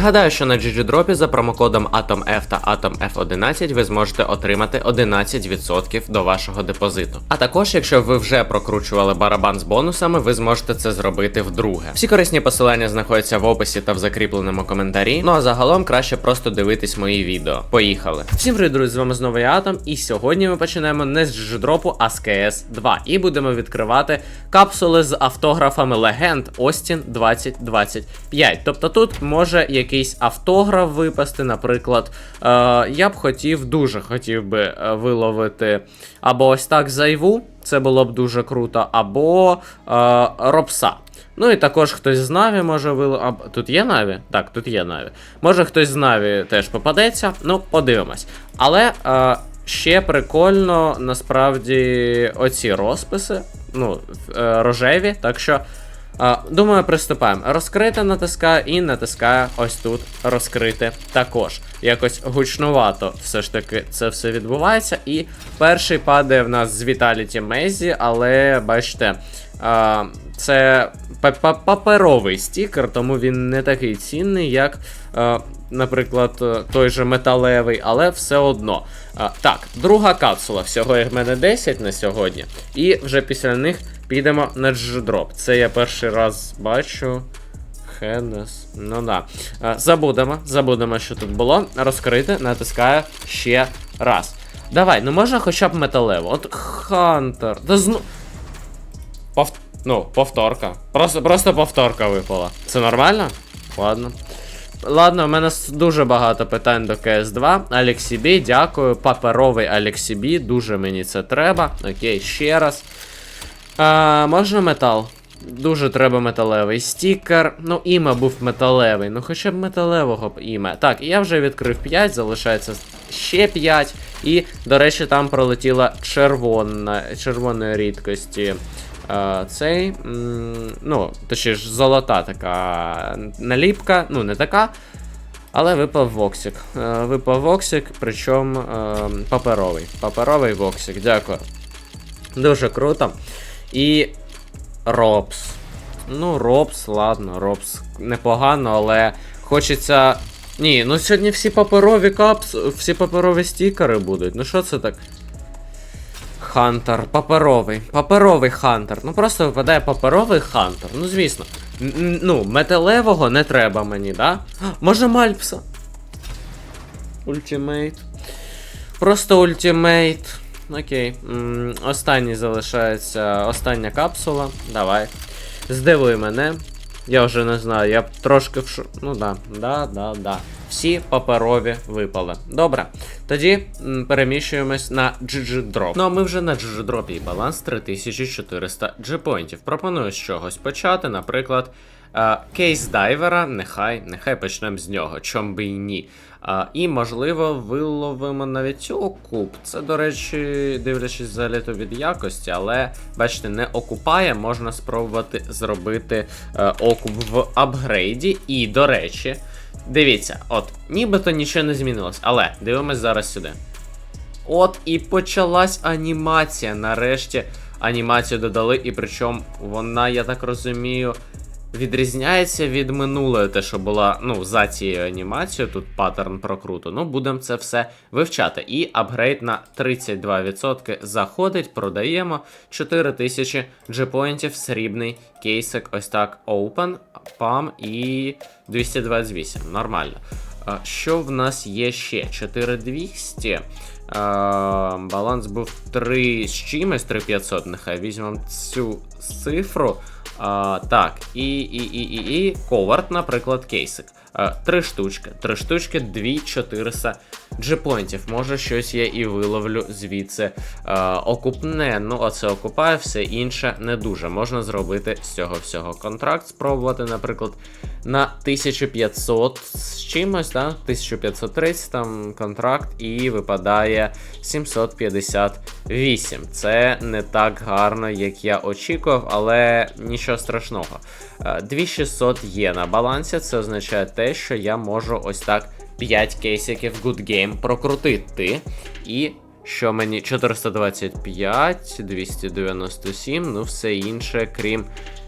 Нагадаю, що на GGDrop за промокодом AtomF та AtomF11 ви зможете отримати 11% до вашого депозиту. А також, якщо ви вже прокручували барабан з бонусами, ви зможете це зробити вдруге. Всі корисні посилання знаходяться в описі та в закріпленому коментарі. Ну а загалом краще просто дивитись мої відео. Поїхали! Всім привіт, друзі, з вами знову я Атом, і сьогодні ми починаємо не з GGDrop, а з cs 2 І будемо відкривати капсули з автографами легенд Остін 2025. Тобто тут може якийсь автограф випасти, наприклад. Е, я б хотів, дуже хотів би е, виловити або ось так зайву, це було б дуже круто, або е, ропса. Ну і також хтось з Наві може вило... А, тут є Наві? Так, тут є Наві. Може хтось з Наві теж попадеться. Ну, подивимось. Але е, ще прикольно, насправді, оці розписи, ну, е, рожеві. Так що, думаю, приступаємо. Розкрити натискаю і натискаю ось тут розкрити також. Якось гучнувато все ж таки це все відбувається. І перший падає в нас з Віталіті Мезі, але бачите. Це паперовий стікер, тому він не такий цінний, як, наприклад, той же металевий, але все одно. Так, друга капсула. Всього їх мене 10 на сьогодні. І вже після них підемо на G-Drop. Це я перший раз бачу. Хенес. Ну да. Забудемо, забудемо, що тут було. Розкрити, натискаю ще раз. Давай, ну можна хоча б металево. От Хантер. Да зну. Пов... Ну, повторка. Просто просто повторка випала. Це нормально? Ладно. Ладно, у мене дуже багато питань до КС2. Алексібі, дякую. Паперовий Алексібі, дуже мені це треба. Окей, ще раз. А, можна метал? Дуже треба металевий стікер. Ну, іме був металевий. Ну хоча б металевого б іме. Так, я вже відкрив 5, залишається ще 5. І, до речі, там пролетіла червона, червоної рідкості. Е, цей, ну, точніше, золота така наліпка, ну, не така. Але випав воксик. Випав воксик, причому е, паперовий. Паперовий воксик, дякую. Дуже круто. І Робс. Ну, Робс, ладно, Робс непогано, але хочеться. Ні, ну сьогодні всі паперові капс, всі паперові стікери будуть. Ну що це так? Хантер, паперовий. Паперовий хантер. Ну просто випадає паперовий хантер. Ну, звісно. Ну, металевого не треба мені, да? Може Мальпса? Ультимейт. Просто ультимейт. Окей. Останній залишається. Остання капсула. Давай. Здивуй мене. Я вже не знаю, я б трошки в шу... Ну да, да, да, да. Всі паперові випали. Добре. Тоді переміщуємось на GG Drop. Ну а ми вже на GG Drop і баланс 3400 G-поінтів. Пропоную з чогось почати, наприклад. е, Кейс дайвера, нехай, нехай почнемо з нього, чом би і ні. А, і, можливо, виловимо навіть цю окуп. Це, до речі, дивлячись взагалі від якості, але бачите, не окупає, можна спробувати зробити е, окуп в апгрейді. І, до речі, дивіться, от, нібито нічого не змінилось, але дивимось зараз сюди. От і почалась анімація. Нарешті анімацію додали, і причому вона, я так розумію, відрізняється від минулої, те, що була ну, за цією анімацією, тут паттерн прокруту. Ну, будемо це все вивчати. І апгрейд на 32% заходить, продаємо 4000 G-поінтів, срібний кейсик, ось так open, пам і 228. Нормально. Що в нас є ще? 4200. А, баланс був 3 з чимось, 3500. Нехай візьмемо цю цифру. А, так, і, і, і, і, і ковард, наприклад, кейсик. А, три штучки. Три штучки, 2400 джипоінтів. Може, щось я і виловлю звідси. А, окупне, ну оце окупає, все інше не дуже. Можна зробити з цього всього контракт, спробувати, наприклад, на 1500 з чимось, да? 1530 там контракт, і випадає 758. Це не так гарно, як я очікував, але нічого страшного. Е, 2600 є на балансі, це означає те, що я можу ось так 5 кейсиків Good Game прокрутити. І що мені 425, 297, ну все інше, крім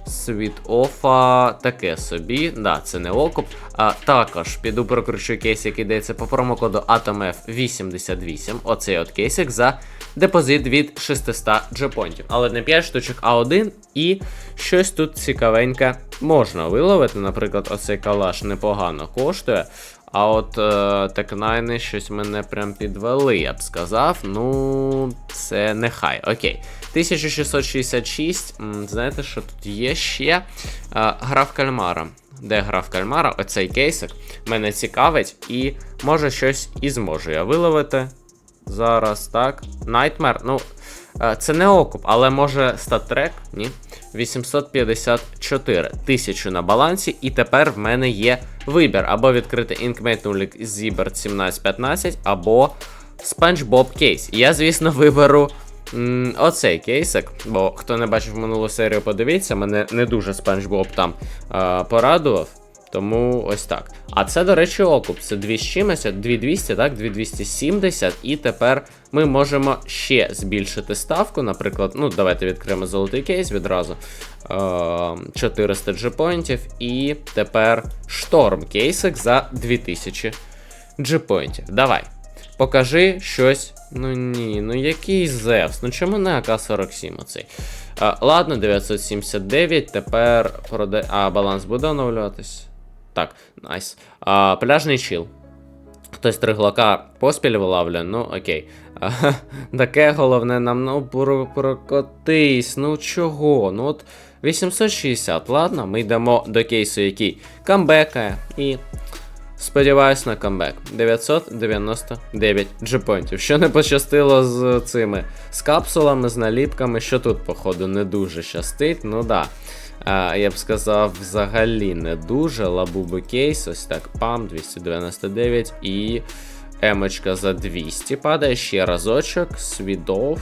Світ офа таке собі. Да, це не окуп. А, також піду прокручу кейс, який дається по промокоду AtomF88. Оцей от кейсик за депозит від 600 джепонтів. Але не 5 штучок, а один. І щось тут цікавеньке можна виловити. Наприклад, оцей калаш непогано коштує. А от е, текнайни щось мене прям підвели, я б сказав. Ну, це нехай. Окей. 1666. М, знаєте, що тут є ще? Е, гра в кальмара. Де гра в кальмара? Оцей кейсик мене цікавить, і може щось і зможу я виловити. Зараз так. Nightmare, ну. е, Це не окуп, але може статрек, ні. 854 тисячу на балансі, і тепер в мене є вибір або відкрити Inkmate Nulik Zibert 1715, або SpongeBob кейс. Я, звісно, виберу м, оцей кейсик, бо хто не бачив минулу серію, подивіться, мене не дуже SpongeBob там е, порадував. Тому ось так. А це, до речі, окуп. Це 2 з чимось, 2200, так, 2270. І тепер ми можемо ще збільшити ставку. Наприклад, ну, давайте відкриємо золотий кейс відразу. Е, 400 джепоінтів. І тепер шторм кейсик за 2000 джепоінтів. Давай. Покажи щось. Ну ні, ну який Зевс? Ну чому не АК-47 оцей? А, ладно, 979, тепер продай. А, баланс буде оновлюватись. Так, найс. А, пляжний чіл. Хтось триглака поспіль вилавлює, ну окей. А, таке головне нам, ну, прокотись, ну чого? Ну от 860, ладно, ми йдемо до кейсу, який камбекає, і сподіваюсь на камбек. 999 джепонтів. Що не пощастило з цими з капсулами, з наліпками, що тут, походу, не дуже щастить, ну да. Я б сказав, взагалі не дуже. Лабуби кейс, ось так, пам, 299 і. Емочка за 200 падає ще разочок. Свідов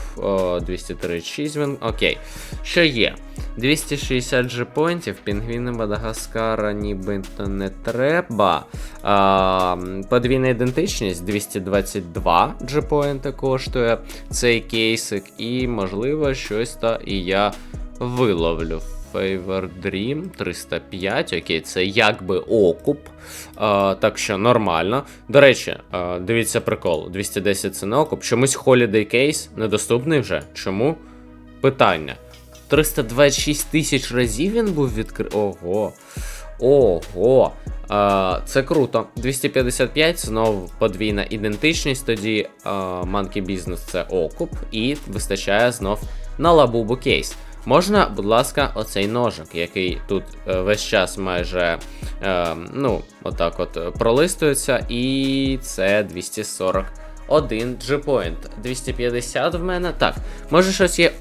236 він. Окей. Що є? 260 джепонтів, пінгвіни Мадагаскара нібито не треба. А, подвійна ідентичність 222 джепоінти коштує цей кейсик, і, можливо, щось та і я виловлю. Favor Dream 305, окей, це якби окуп. А, так що нормально. До речі, а, дивіться прикол: 210 це не окуп. Чомусь Holiday Case недоступний вже. Чому? Питання. 326 тисяч разів він був відкритий. Ого. Ого. А, це круто. 255, знову подвійна ідентичність. Тоді а, Monkey Business це окуп, і вистачає знов на лабубу кейс. Можна, будь ласка, оцей ножик, який тут е, весь час майже е, ну, отак от е, пролистується, і це 241 G-point. 250 в мене. Так, може щось є.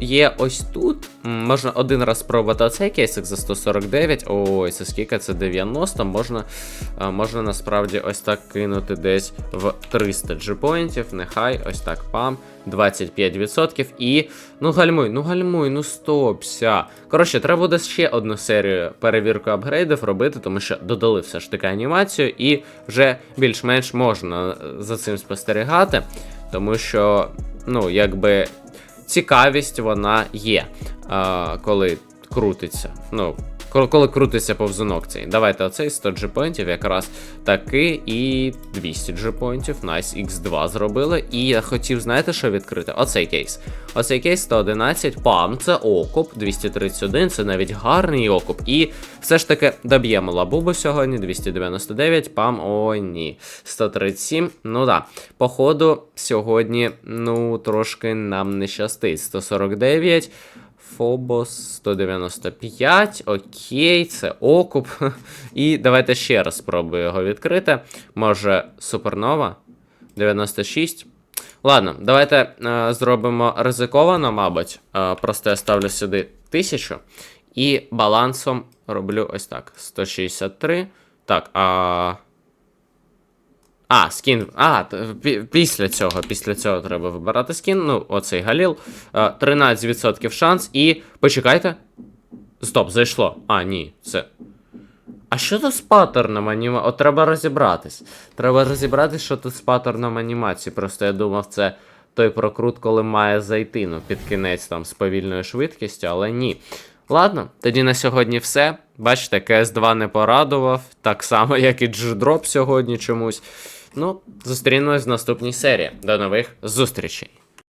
Є ось тут. Можна один раз спробувати оцей кейсик за 149. Ой, це скільки? Це 90. Можна, е, можна насправді ось так кинути десь в 300 джипоінтів. Нехай ось так пам. 25%. І. Ну гальмуй, ну гальмуй, ну стопся. Коротше, треба буде ще одну серію перевірки апгрейдів робити, тому що додали все ж таки анімацію, і вже більш-менш можна е, за цим спостерігати. Тому що, ну, якби цікавість вона є, коли крутиться. Ну, коли, крутиться повзунок цей. Давайте оцей 100 джипоінтів якраз таки і 200 джипоінтів. Nice X2 зробили. І я хотів, знаєте, що відкрити? Оцей кейс. Оцей кейс 111, пам, це окуп, 231, це навіть гарний окуп. І все ж таки доб'ємо лабубу сьогодні, 299, пам, ой ні. 137, ну да. Походу, сьогодні, ну, трошки нам не щастить. 149. Фобос 195. Окей, це окуп. І давайте ще раз спробую його відкрити. Може, супернова? 96. Ладно, давайте е, зробимо ризиковано, мабуть. Е, просто я ставлю сюди 1000. І балансом роблю ось так: 163. Так, а. А, скін. А, після цього, після цього треба вибирати скін. Ну, оцей Галіл. Е, 13% шанс. І. Почекайте. Стоп, зайшло. А, ні, це. А що тут з паттерном анімації? От треба розібратись. Треба розібратись, що тут з паттерном анімації. Просто я думав, це той прокрут, коли має зайти, ну, під кінець там з повільною швидкістю, але ні. Ладно, тоді на сьогодні все. Бачите, CS2 не порадував, так само, як і G-Drop сьогодні чомусь. Ну, зустрінемось в наступній серії. До нових зустрічей!